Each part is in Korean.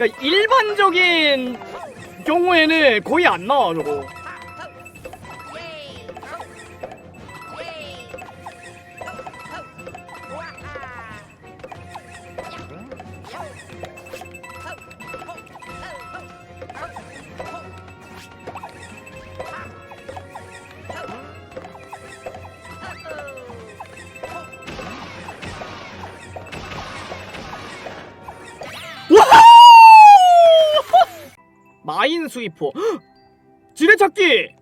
그러니까 일반적인 경우에는 거의 안 나와 저거. 헉! 지뢰찾기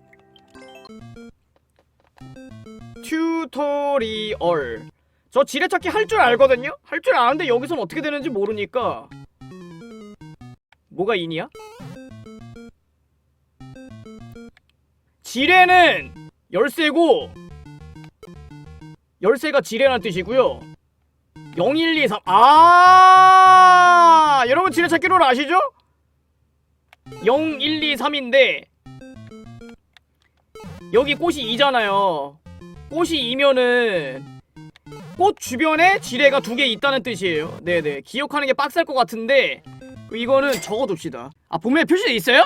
튜토리얼 저 지뢰찾기 할 줄 알거든요? 할 줄 아는데 여기선 어떻게 되는지 모르니까 뭐가 인이야? 지뢰는 열쇠고 열쇠가 지뢰라는 뜻이고요 0, 1, 2, 3. 아, 여러분 지뢰찾기 룰 아시죠? 0, 1, 2, 3인데 여기 꽃이 2잖아요. 꽃이 2면은 꽃 주변에 지뢰가 두 개 있다는 뜻이에요. 네네. 기억하는 게 빡셀 것 같은데 이거는 적어둡시다. 아 본문에 표시돼 있어요?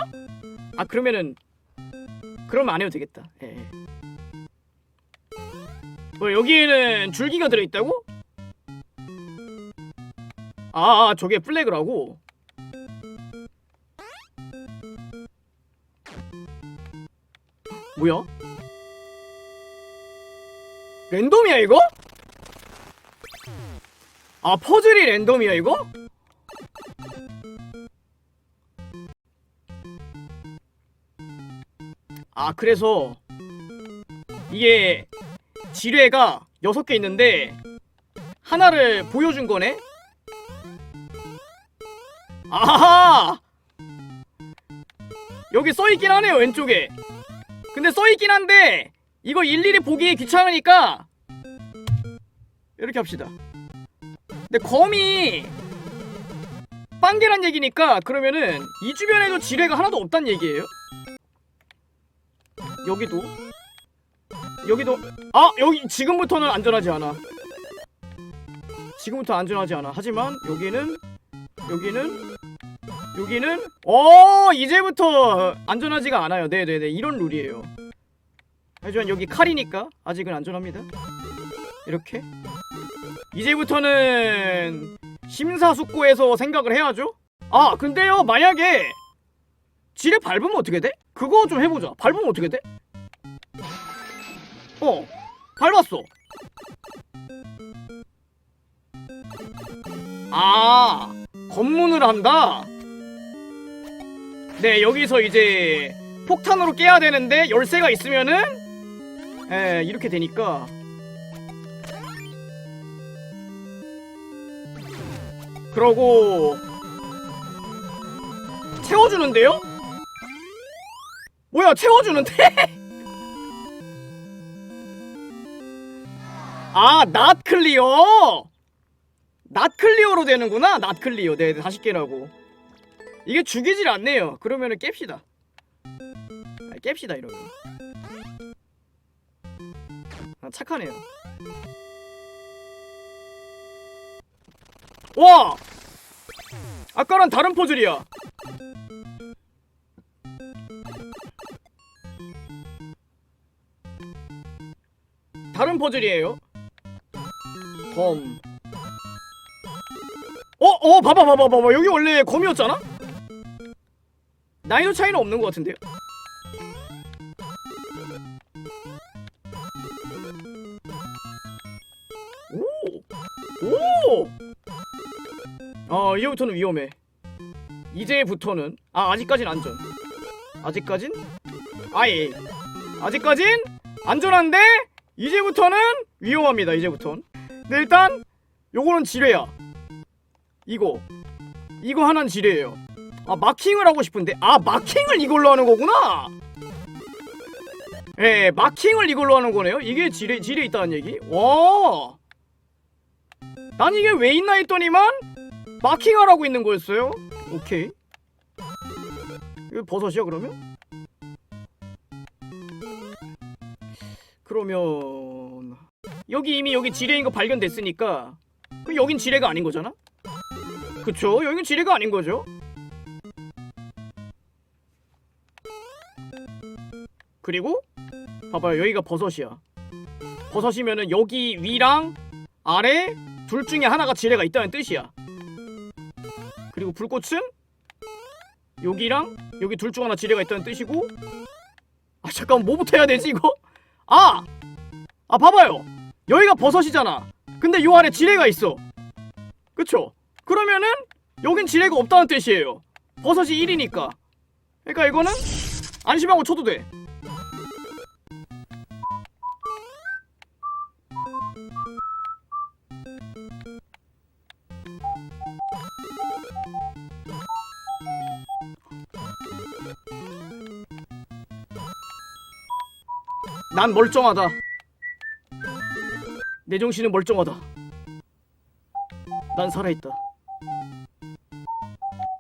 아 그러면은 그러면 안 해도 되겠다. 예. 뭐 여기에는 줄기가 들어있다고? 아, 아 저게 플래그라고? 뭐야? 랜덤이야 이거? 아 퍼즐이 랜덤이야 이거? 아 그래서 이게 지뢰가 6개 있는데 하나를 보여준 거네? 아하! 여기 써있긴 하네요 왼쪽에 근데 써있긴 한데 이거 일일이 보기 귀찮으니까 이렇게 합시다. 근데 검이 빵개란 얘기니까 그러면은 이 주변에도 지뢰가 하나도 없단 얘기예요. 여기도? 여기도? 아! 여기 지금부터는 안전하지 않아. 지금부터 안전하지 않아. 하지만 여기는 여기는 여기는 어 이제부터 안전하지가 않아요. 네네네. 이런 룰이에요. 하지만 여기 칼이니까 아직은 안전합니다. 이렇게. 이제부터는 심사숙고해서 생각을 해야죠. 아 근데요 만약에 지뢰 밟으면 어떻게 돼? 그거 좀 해보자. 밟으면 어떻게 돼? 어 밟았어. 아 검문을 한다? 네, 여기서 이제 폭탄으로 깨야 되는데 열쇠가 있으면은 예, 이렇게 되니까 그러고 채워주는데요? 뭐야, 채워주는데? 아, 낫 클리어! 낫 클리어로 되는구나. 낫 클리어. 네, 다시 깨라고. 이게 죽이질 않네요. 그러면은 깹시다. 아, 깹시다 이러면. 아, 착하네요. 와! 아까랑 다른 퍼즐이야. 다른 퍼즐이에요. 검. 어, 어, 봐봐, 봐봐, 봐봐. 여기 원래 검이었잖아? 난이도 차이는 없는 것 같은데요? 오! 오! 어, 이제부터는 위험해. 이제부터는 아, 아직까진 안전. 아직까진? 아예. 아직까진 안전한데 이제부터는 위험합니다. 이제부턴. 네, 일단 요거는 지뢰야. 이거 이거 하나는 지뢰예요 아 마킹을 하고 싶은데? 아 마킹을 이걸로 하는 거구나! 예 마킹을 이걸로 하는 거네요? 이게 지뢰 지뢰 있다는 얘기? 와난 이게 왜 있나 했더니만 마킹하라고 있는 거였어요? 오케이. 이거 버섯이야 그러면? 그러면 여기 이미 여기 지뢰인 거 발견됐으니까 그럼 여긴 지뢰가 아닌 거잖아? 그쵸? 여긴 지뢰가 아닌 거죠 그리고 봐봐요 여기가 버섯이야. 버섯이면은 여기 위랑 아래 둘 중에 하나가 지뢰가 있다는 뜻이야. 그리고 불꽃은 여기랑 여기 둘 중 하나 지뢰가 있다는 뜻이고 아 잠깐 뭐부터 해야 되지 이거? 아! 아 봐봐요! 여기가 버섯이잖아. 근데 요 안에 지뢰가 있어. 그쵸? 그러면은 여긴 지뢰가 없다는 뜻이에요. 버섯이 1이니까. 그러니까 이거는 안심하고 쳐도 돼 난 멀쩡하다. 내 정신은 멀쩡하다. 난 살아있다.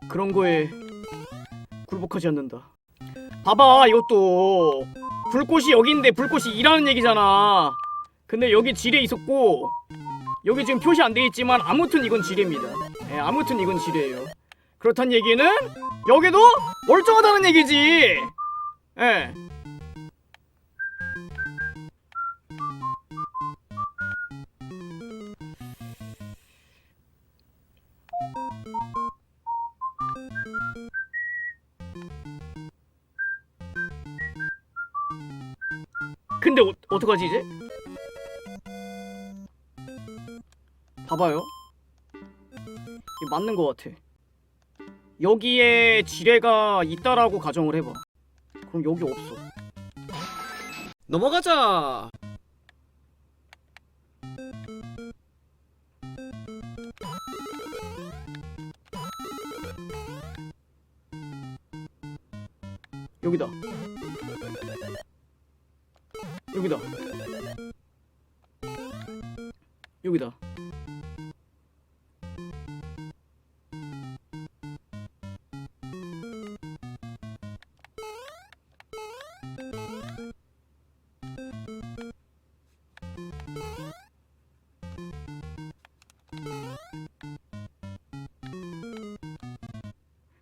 그런 거에 굴복하지 않는다. 봐봐, 이것도 불꽃이 여기인데 불꽃이 일하는 얘기잖아. 근데 여기 지뢰 있었고 여기 지금 표시 안 돼 있지만 아무튼 이건 지뢰입니다. 예, 아무튼 이건 지뢰예요. 그렇단 얘기는 여기도 멀쩡하다는 얘기지. 예. 근데 어, 어떡하지 이제? 봐봐요. 이게 맞는 것 같아. 여기에 지뢰가 있다라고 가정을 해봐. 그럼 여기 없어. 넘어가자. 여기다. 여기다. 여기다.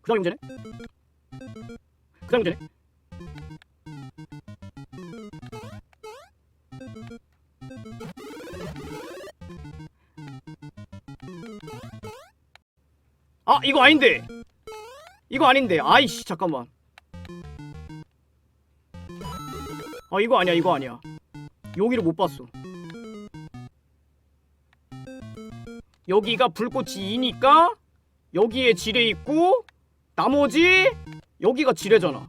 그 다음 문제네? 그 다음 문제네? 아 이거 아닌데. 이거 아닌데. 아이씨 잠깐만. 아 이거 아니야 이거 아니야. 여기를 못 봤어. 여기가 불꽃이 2니까 여기에 지뢰 있고 나머지 여기가 지뢰잖아.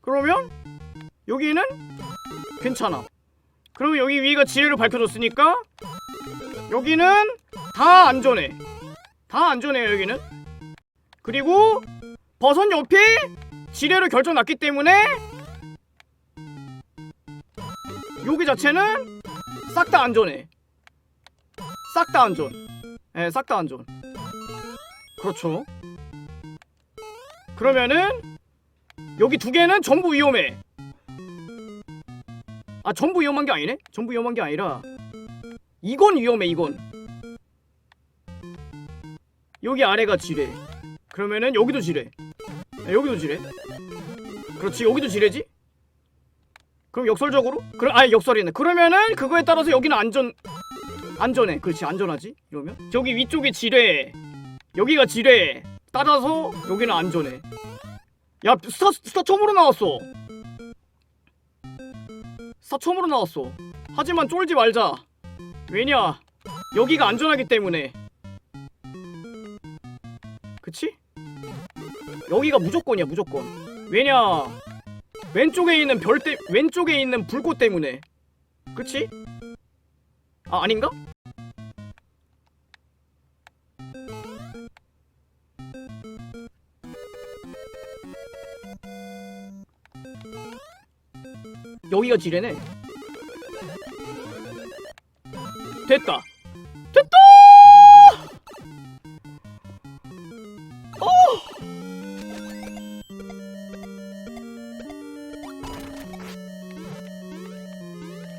그러면 여기는 괜찮아 그러면 여기 위가 지뢰로 밝혀졌으니까 여기는 다 안전해. 다 안전해요, 여기는. 그리고 버섯 옆에 지뢰로 결정 났기 때문에 여기 자체는 싹 다 안전해. 싹 다 안전. 예, 싹 다 안전. 그렇죠. 그러면은 여기 두 개는 전부 위험해. 아, 전부 위험한 게 아니네? 전부 위험한 게 아니라. 이건 위험해 이건. 여기 아래가 지뢰. 그러면은 여기도 지뢰. 네, 여기도 지뢰? 그렇지 여기도 지뢰지? 그럼 역설적으로? 그럼 아예 역설이네. 그러면은 그거에 따라서 여기는 안전 안전해. 그렇지 안전하지 이러면? 저기 위쪽에 지뢰. 여기가 지뢰. 따라서 여기는 안전해. 야 스타 스타 처음으로 나왔어 처음으로 나왔어 하지만 쫄지 말자 왜냐? 여기가 안전하기 때문에. 그치? 여기가 무조건이야, 무조건. 왜냐? 왼쪽에 있는 별 때, 왼쪽에 있는 불꽃 때문에. 그치? 아, 아닌가? 여기가 지뢰네. 됐다. 됐다! 어!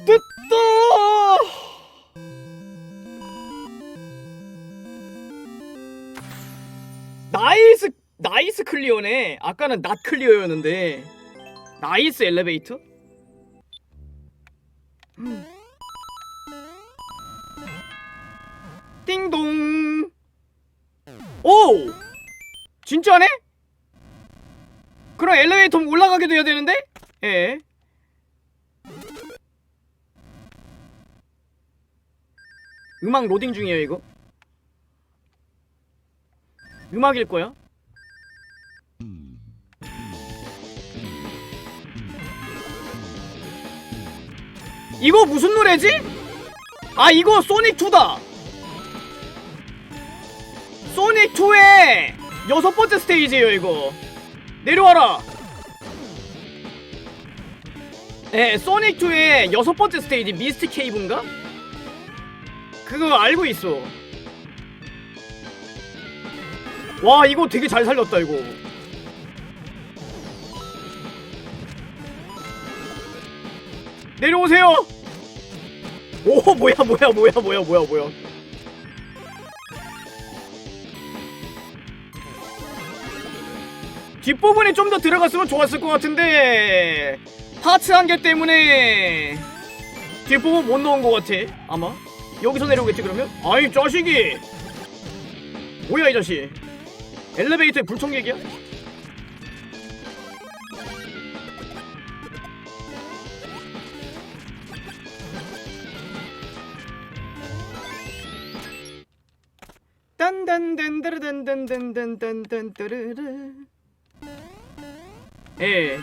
됐다! 나이스 나이스 클리어네. 아까는 낫 클리어였는데. 나이스 엘리베이터? 음. 띵동. 오! 진짜네? 그럼 엘리베이터 올라가게 돼야 되는데? 예. 음악 로딩 중이에요, 이거. 음악일 거야. 이거 무슨 노래지? 아 이거 소닉 2다. 소닉 2의 여섯 번째 스테이지예요 이거. 내려와라. 네, 소닉 2의 여섯 번째 스테이지 미스트 케이브인가? 그거 알고 있어. 와 이거 되게 잘 살렸다 이거. 내려오세요. 오 뭐야 뭐야 뭐야 뭐야 뭐야 뭐야. 뒷부분이 좀더 들어갔으면 좋았을 것 같은데 파츠 한 개 때문에 뒷부분 못 넣은 것 같아 아마 여기서 내려오겠지 그러면? 아이 자식이 뭐야 이 자식 엘리베이터에 불청객이야? 딴딴딴따르단단단단단단따르르 예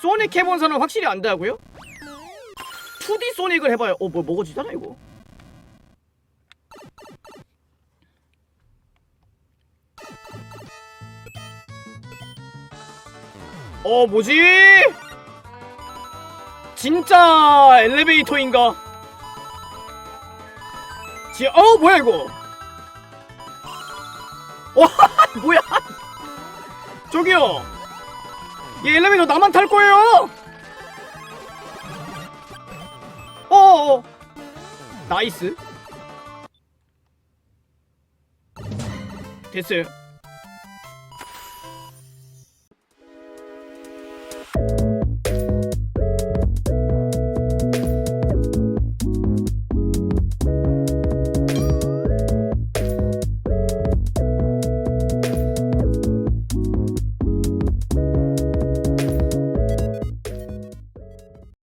소닉 해본사는 확실히 안다고요? 2D 소닉을 해봐요 어뭐 먹어지잖아 이거 어 뭐지? 진짜 엘리베이터인가? 지, 어 뭐야 이거? 와 뭐야? 저기요. 이 엘리베이터 나만 탈 거예요. 어. 나이스. 됐어요.